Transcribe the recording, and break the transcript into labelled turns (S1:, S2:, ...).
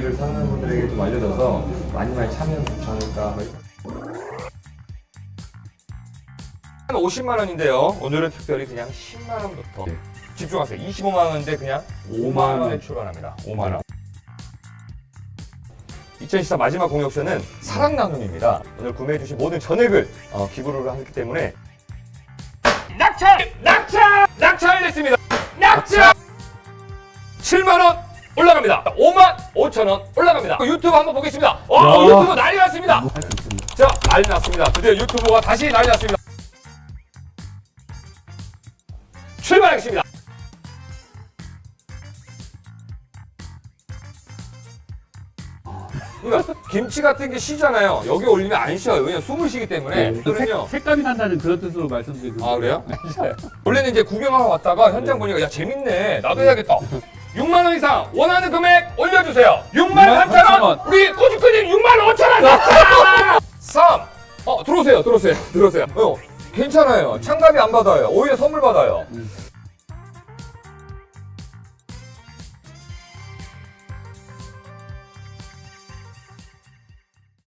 S1: 동해를 사는 분들에게 좀 알려져서 많이 많이 참여하면 좋지 않을까. 한 50만 원인데요. 오늘은 특별히 그냥 10만 원부터
S2: 네.
S1: 집중하세요. 25만 원인데 그냥 5만 원에 출발합니다. 5만 원. 2014 마지막 공역쇼는 사랑 나눔입니다. 오늘 구매해주신 모든 전액을 어, 기부를 하기 때문에 낙찰! 낙찰! 낙찰됐습니다. 낙찰! 7만 원 올라갑니다. 5만 5천 원 올라갑니다. 유튜브 한번 보겠습니다. 어,
S2: 야.
S1: 유튜브 난리 났습니다.
S2: 있습니다.
S1: 자, 난리 났습니다. 드디어 유튜브가 다시 난리 났습니다. 출발하겠습니다. 그러니까 김치 같은 게 쉬잖아요. 여기 올리면 안 쉬어요. 왜냐면 숨을 쉬기 때문에.
S2: 네, 또 색,
S1: 그러면요.
S2: 색감이 난다는 그런 뜻으로 말씀드리고
S1: 아 그래요? 원래는 이제 구경하러 왔다가 현장 보니까 야 재밌네. 나도 해야겠다. 6만 원 이상 원하는 금액 올려주세요. 6만 3천 원. 우리 꼬주꾸님 6만 5천 원. 3. 어 들어오세요. 들어오세요. 들어오세요. 어, 괜찮아요. 창감이 안 받아요. 오히려 선물 받아요.